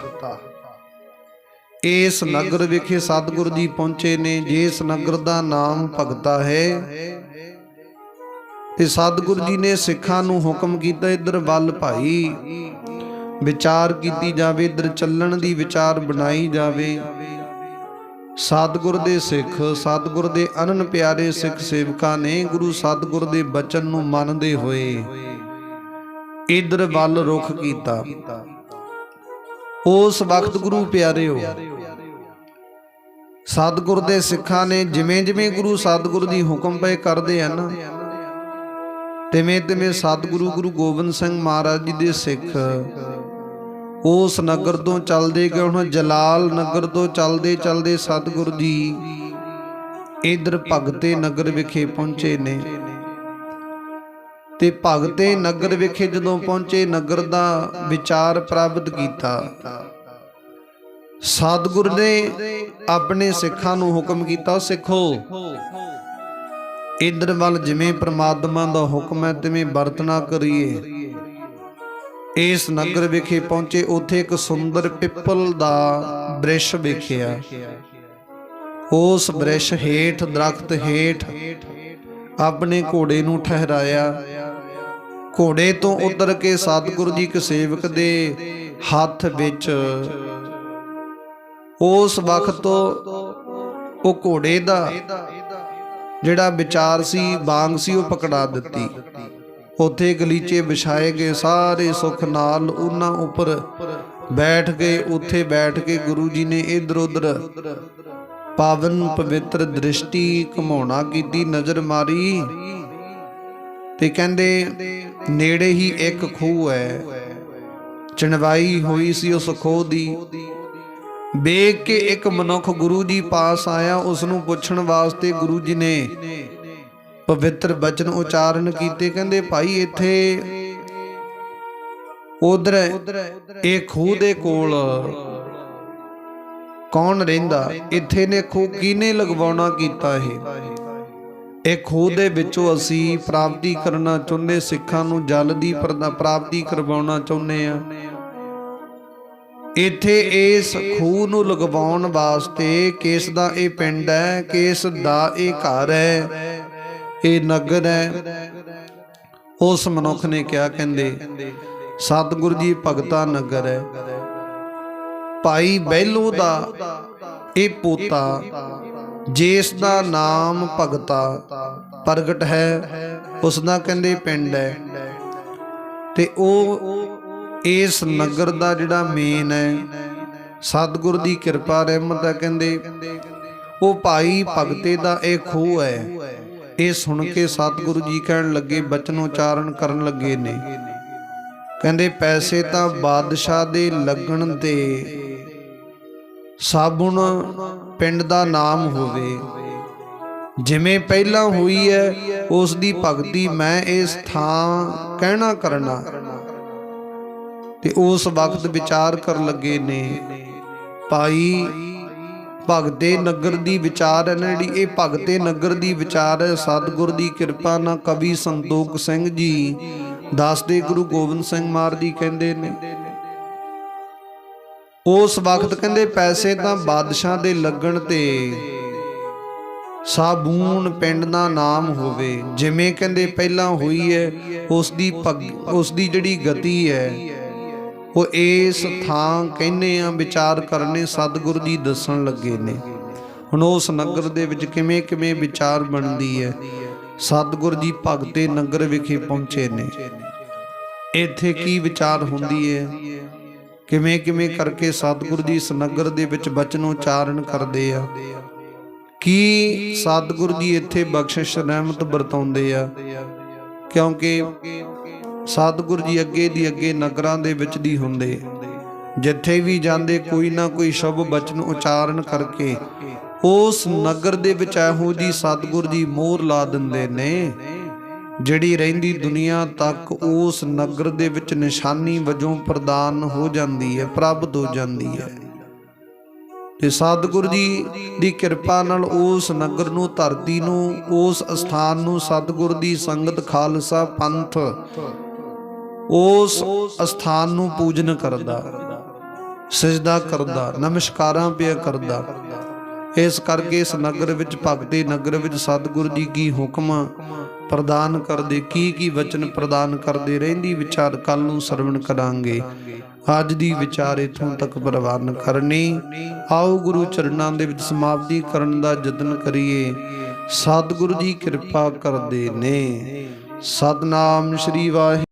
ਇਸ ਨਗਰ ਵਿਖੇ ਸਤਿਗੁਰ ਜੀ ਪਹੁੰਚੇ ਨੇ, ਜਿਸ ਨਗਰ ਦਾ ਨਾਮ ਭਗਤਾ ਹੈ। ਤੇ ਸਤਿਗੁਰ ਜੀ ਨੇ ਸਿੱਖਾਂ ਨੂੰ ਹੁਕਮ ਕੀਤਾ, ਇੱਧਰ ਵੱਲ ਭਾਈ, ਵਿਚਾਰ ਕੀਤੀ ਜਾਵੇ, ਇੱਧਰ ਚੱਲਣ ਦੀ ਵਿਚਾਰ ਬਣਾਈ ਜਾਵੇ। ਸਤਿਗੁਰ ਦੇ ਸਿੱਖ, ਸਤਿਗੁਰ ਦੇ ਅਨਨ ਪਿਆਰੇ ਸਿੱਖ ਸੇਵਕਾਂ ਨੇ ਗੁਰੂ ਸਤਿਗੁਰ ਦੇ ਬਚਨ ਨੂੰ ਮੰਨਦੇ ਹੋਏ ਇਧਰ ਵੱਲ ਰੁਖ ਕੀਤਾ। ਉਸ ਵਕਤ ਗੁਰੂ ਪਿਆਰਿਓ, ਸਤਿਗੁਰ ਦੇ ਸਿੱਖਾਂ ਨੇ ਜਿਵੇਂ ਜਿਵੇਂ ਗੁਰੂ ਸਤਿਗੁਰ ਦੀ ਹੁਕਮ ਪਏ ਕਰਦੇ ਹਨ ਤਿਵੇਂ ਤਿਵੇਂ ਸਤਿਗੁਰੂ ਗੁਰੂ ਗੋਬਿੰਦ ਸਿੰਘ ਮਹਾਰਾਜ ਜੀ ਦੇ ਸਿੱਖ ਉਸ ਨਗਰ ਤੋਂ ਚੱਲਦੇ ਗਏ ਹੁਣ ਜਲਾਲ ਨਗਰ ਤੋਂ ਚੱਲਦੇ ਚੱਲਦੇ ਸਤਿਗੁਰ ਜੀ ਇਧਰ ਭਗਤੇ ਨਗਰ ਵਿਖੇ ਪਹੁੰਚੇ ਨੇ। ਤੇ ਭਗਤੇ ਨਗਰ ਵਿਖੇ ਜਦੋਂ ਪਹੁੰਚੇ, ਨਗਰ ਦਾ ਵਿਚਾਰ ਪ੍ਰਾਪਤ ਕੀਤਾ। ਸਤਿਗੁਰ ਨੇ ਆਪਣੇ ਸਿੱਖਾਂ ਨੂੰ ਹੁਕਮ ਕੀਤਾ, ਸਿੱਖੋ। ਇਧਰ ਵੱਲ ਜਿਵੇਂ ਪ੍ਰਮਾਤਮਾ ਦਾ ਹੁਕਮ ਹੈ, ਤਿਵੇਂ ਵਰਤਣਾ ਕਰੀਏ। ਇਸ ਨਗਰ ਵਿਖੇ ਪਹੁੰਚੇ, ਉੱਥੇ ਇੱਕ ਸੁੰਦਰ ਪਿੱਪਲ ਦਾ ਬ੍ਰਿਸ਼ ਵੇਖਿਆ। ਉਸ ਬ੍ਰਿਸ਼ ਹੇਠ, ਦਰਖਤ ਹੇਠ ਆਪਣੇ ਘੋੜੇ ਨੂੰ ਠਹਿਰਾਇਆ। ਘੋੜੇ ਤੋਂ ਉਤਰ ਕੇ ਸਤਿਗੁਰੂ ਜੀ ਇੱਕ ਸੇਵਕ ਦੇ ਹੱਥ ਵਿੱਚ ਉਸ ਵਕਤ ਉਹ ਘੋੜੇ ਦਾ ਜਿਹੜਾ ਵਿਚਾਰ ਸੀ, ਬਾਗ ਸੀ, ਉਹ ਪਕੜਾ ਦਿੱਤੀ। ਉੱਥੇ ਗਲੀਚੇ ਵਿਛਾਏ ਗਏ, ਸਾਰੇ ਸੁਖ ਨਾਲ ਉਹਨਾਂ ਉੱਪਰ ਬੈਠ ਗਏ। ਉੱਥੇ ਬੈਠ ਕੇ ਗੁਰੂ ਜੀ ਨੇ ਇਧਰ ਉਧਰ ਪਾਵਨ ਪਵਿੱਤਰ ਦ੍ਰਿਸ਼ਟੀ ਘਮਾਉਣਾ ਕੀਤੀ, ਨਜ਼ਰ ਮਾਰੀ ਤੇ ਕਹਿੰਦੇ, ਨੇੜੇ ਹੀ ਇੱਕ ਖੂਹ ਹੈ। ਚਣਵਾਈ ਹੋਈ ਸੀ ਉਸ ਖੂਹ ਦੀ। ਵੇਖ ਕੇ ਇੱਕ ਮਨੁੱਖ ਗੁਰੂ ਜੀ ਪਾਸ ਆਇਆ ਉਸ ਨੂੰ ਪੁੱਛਣ ਵਾਸਤੇ ਗੁਰੂ ਜੀ ਨੇ ਪਵਿੱਤਰ ਬਚਨ ਉਚਾਰਨ ਕੀਤੇ, ਕਹਿੰਦੇ ਭਾਈ ਇੱਥੇ ਉਧਰ ਇਹ ਖੂਹ ਦੇ ਕੋਲ ਕੌਣ ਰਹਿੰਦਾ? ਇੱਥੇ ਨੇ ਖੂਹ ਕਿਨੇ ਲਗਵਾਉਣਾ ਕੀਤਾ ਇਹ? ਇਹ ਖੂਹ ਦੇ ਵਿੱਚੋਂ ਅਸੀਂ ਪ੍ਰਾਪਤੀ ਕਰਨਾ ਚਾਹੁੰਦੇ, ਸਿੱਖਾਂ ਨੂੰ ਜਲ ਦੀ ਪ੍ਰਾਪਤੀ ਕਰਵਾਉਣਾ ਚਾਹੁੰਦੇ ਆ ਇੱਥੇ ਇਸ ਖੂਹ ਨੂੰ ਲਗਵਾਉਣ ਵਾਸਤੇ ਕਿਸ ਦਾ ਇਹ ਪਿੰਡ ਹੈ, ਕੇਸ ਦਾ ਇਹ ਘਰ ਹੈ? ਇਹ ਨਗਰ ਹੈ। ਉਸ ਮਨੁੱਖ ਨੇ ਕਿਹਾ ਕਹਿੰਦੇ, ਸਤਿਗੁਰੂ ਜੀ, ਭਗਤਾ ਨਗਰ ਹੈ। ਭਾਈ ਬਹਿਲੋ ਦਾ ਇਹ ਪੋਤਾ, ਜਿਸ ਦਾ ਨਾਮ ਭਗਤਾ ਪ੍ਰਗਟ ਹੈ, ਉਸ ਦਾ ਕਹਿੰਦੇ ਪਿੰਡ ਹੈ। ਤੇ ਉਹ ਇਸ ਨਗਰ ਦਾ ਜਿਹੜਾ ਮੇਨ ਹੈ, ਸਤਿਗੁਰ ਦੀ ਕਿਰਪਾ ਰਹਿਮਤ ਹੈ ਕਹਿੰਦੇ। ਉਹ ਭਾਈ ਭਗਤੇ ਦਾ ਇਹ ਖੂਹ ਹੈ। ਇਹ ਸੁਣ ਕੇ ਸਤਿਗੁਰੂ ਜੀ ਕਹਿਣ ਲੱਗੇ, ਬਚਨ ਉਚਾਰਨ ਕਰਨ ਲੱਗੇ ਨੇ। ਕਹਿੰਦੇ, ਪੈਸੇ ਤਾਂ ਬਾਦਸ਼ਾਹ ਦੇ ਲੱਗਣ ਤੇ ਸਾਬੁਣ ਪਿੰਡ ਦਾ ਨਾਮ ਹੋਵੇ। ਜਿਵੇਂ ਪਹਿਲਾਂ ਹੋਈ ਹੈ ਉਸ ਦੀ ਭਗਤੀ ਮੈਂ ਇਸ ਥਾਂ ਕਹਿਣਾ ਕਰਨਾ। ਤੇ ਉਸ ਵਕਤ ਵਿਚਾਰ ਕਰਨ ਲੱਗੇ ਨੇ, ਭਾਈ ਭਗਤੇ ਨਗਰ ਦੀ ਵਿਚਾਰ ਹੈ ਨਾ ਜਿਹੜੀ ਇਹ ਭਗਤੇ ਨਗਰ ਦੀ ਵਿਚਾਰ ਹੈ, ਸਤਿਗੁਰ ਦੀ ਕਿਰਪਾ ਨਾਲ ਕਵੀ ਸੰਤੋਖ ਸਿੰਘ ਜੀ ਦੱਸਦੇ ਗੁਰੂ ਗੋਬਿੰਦ ਸਿੰਘ ਮਾਰ ਜੀ ਕਹਿੰਦੇ ਨੇ। ਉਸ ਵਕਤ ਕਹਿੰਦੇ ਪੈਸੇ ਤਾਂ ਬਾਦਸ਼ਾਹ ਦੇ ਲੱਗਣ ਤੇ ਸਾਬੂਨ ਪਿੰਡ ਦਾ ਨਾਮ ਹੋਵੇ, ਜਿਵੇਂ ਕਹਿੰਦੇ ਪਹਿਲਾਂ ਹੋਈ ਹੈ, ਉਸ ਦੀ ਉਸ ਦੀ ਜਿਹੜੀ ਗਤੀ ਹੈ ਉਹ ਇਸ ਥਾਂ ਕਹਿੰਨੇ ਆ, ਵਿਚਾਰ ਕਰਨੇ ਸਤਿਗੁਰੂ ਜੀ ਦੱਸਣ ਲੱਗੇ ਨੇ। ਹੁਣ ਉਸ ਨਗਰ ਦੇ ਵਿੱਚ ਕਿਵੇਂ ਕਿਵੇਂ ਵਿਚਾਰ ਬਣਦੀ ਹੈ। ਸਤਿਗੁਰੂ ਜੀ ਭਗਤੇ ਨਗਰ ਵਿਖੇ ਪਹੁੰਚੇ ਨੇ। ਇੱਥੇ ਕੀ ਵਿਚਾਰ ਹੁੰਦੀ ਹੈ? ਕਿਵੇਂ ਕਿਵੇਂ ਕਰਕੇ ਸਤਿਗੁਰੂ ਜੀ ਇਸ ਨਗਰ ਦੇ ਵਿੱਚ ਬਚਨ ਉਚਾਰਨ ਕਰਦੇ ਆ। ਕੀ ਸਤਿਗੁਰੂ ਜੀ ਇੱਥੇ ਬਖਸ਼ਿਸ਼ ਰਹਿਮਤ ਵਰਤਾਉਂਦੇ ਆ? ਕਿਉਂਕਿ ਸਤਿਗੁਰ ਜੀ ਅੱਗੇ ਦੀ ਅੱਗੇ ਨਗਰਾਂ ਦੇ ਵਿੱਚ ਦੀ ਹੁੰਦੇ। ਜਿੱਥੇ ਵੀ ਜਾਂਦੇ ਕੋਈ ਨਾ ਕੋਈ ਸ਼ਬਦ ਬਚਨ ਉਚਾਰਨ ਕਰਕੇ ਉਸ ਨਗਰ ਦੇ ਵਿੱਚ ਇਹੋ ਜੀ ਸਤਿਗੁਰ ਜੀ ਮੋਹਰ ਲਾ ਦਿੰਦੇ ਨੇ, ਜਿਹੜੀ ਰਹਿੰਦੀ ਦੁਨੀਆ ਤੱਕ ਉਸ ਨਗਰ ਦੇ ਵਿੱਚ ਨਿਸ਼ਾਨੀ ਵਜੋਂ ਪ੍ਰਦਾਨ ਹੋ ਜਾਂਦੀ ਹੈ ਪ੍ਰਾਪਤ ਹੋ ਜਾਂਦੀ ਹੈ। ਤੇ ਸਤਿਗੁਰੂ ਜੀ ਦੀ ਕਿਰਪਾ ਨਾਲ ਉਸ ਨਗਰ ਨੂੰ, ਧਰਤੀ ਨੂੰ, ਉਸ ਅਸਥਾਨ ਨੂੰ ਸਤਿਗੁਰ ਦੀ ਸੰਗਤ ਖਾਲਸਾ ਪੰਥ ਉਸ ਅਸਥਾਨ ਨੂੰ ਪੂਜਨ ਕਰਦਾ, ਸਜਦਾ ਕਰਦਾ, ਨਮਸਕਾਰਾਂ ਪਿਆ ਕਰਦਾ। ਇਸ ਕਰਕੇ ਇਸ ਨਗਰ ਵਿੱਚ, ਭਗਤੀ ਨਗਰ ਵਿੱਚ ਸਤਿਗੁਰੂ ਜੀ ਕੀ ਹੁਕਮ ਪ੍ਰਦਾਨ ਕਰਦੇ, ਕੀ ਕੀ ਵਚਨ ਪ੍ਰਦਾਨ ਕਰਦੇ, ਰਹਿੰਦੀ ਵਿਚਾਰ ਕੱਲ ਨੂੰ ਸਰਵਣ ਕਰਾਂਗੇ। ਅੱਜ ਦੀ ਵਿਚਾਰ ਇਥੋਂ ਤੱਕ ਪ੍ਰਵਾਨ ਕਰਨੀ। ਆਓ ਗੁਰੂ ਚਰਨਾਂ ਦੇ ਵਿੱਚ ਸਮਾਪਤੀ ਕਰਨ ਦਾ ਯਤਨ ਕਰੀਏ। ਸਤਿਗੁਰੂ ਜੀ ਕਿਰਪਾ ਕਰਦੇ ਨੇ। ਸਤਨਾਮ ਸ੍ਰੀ ਵਾਹਿ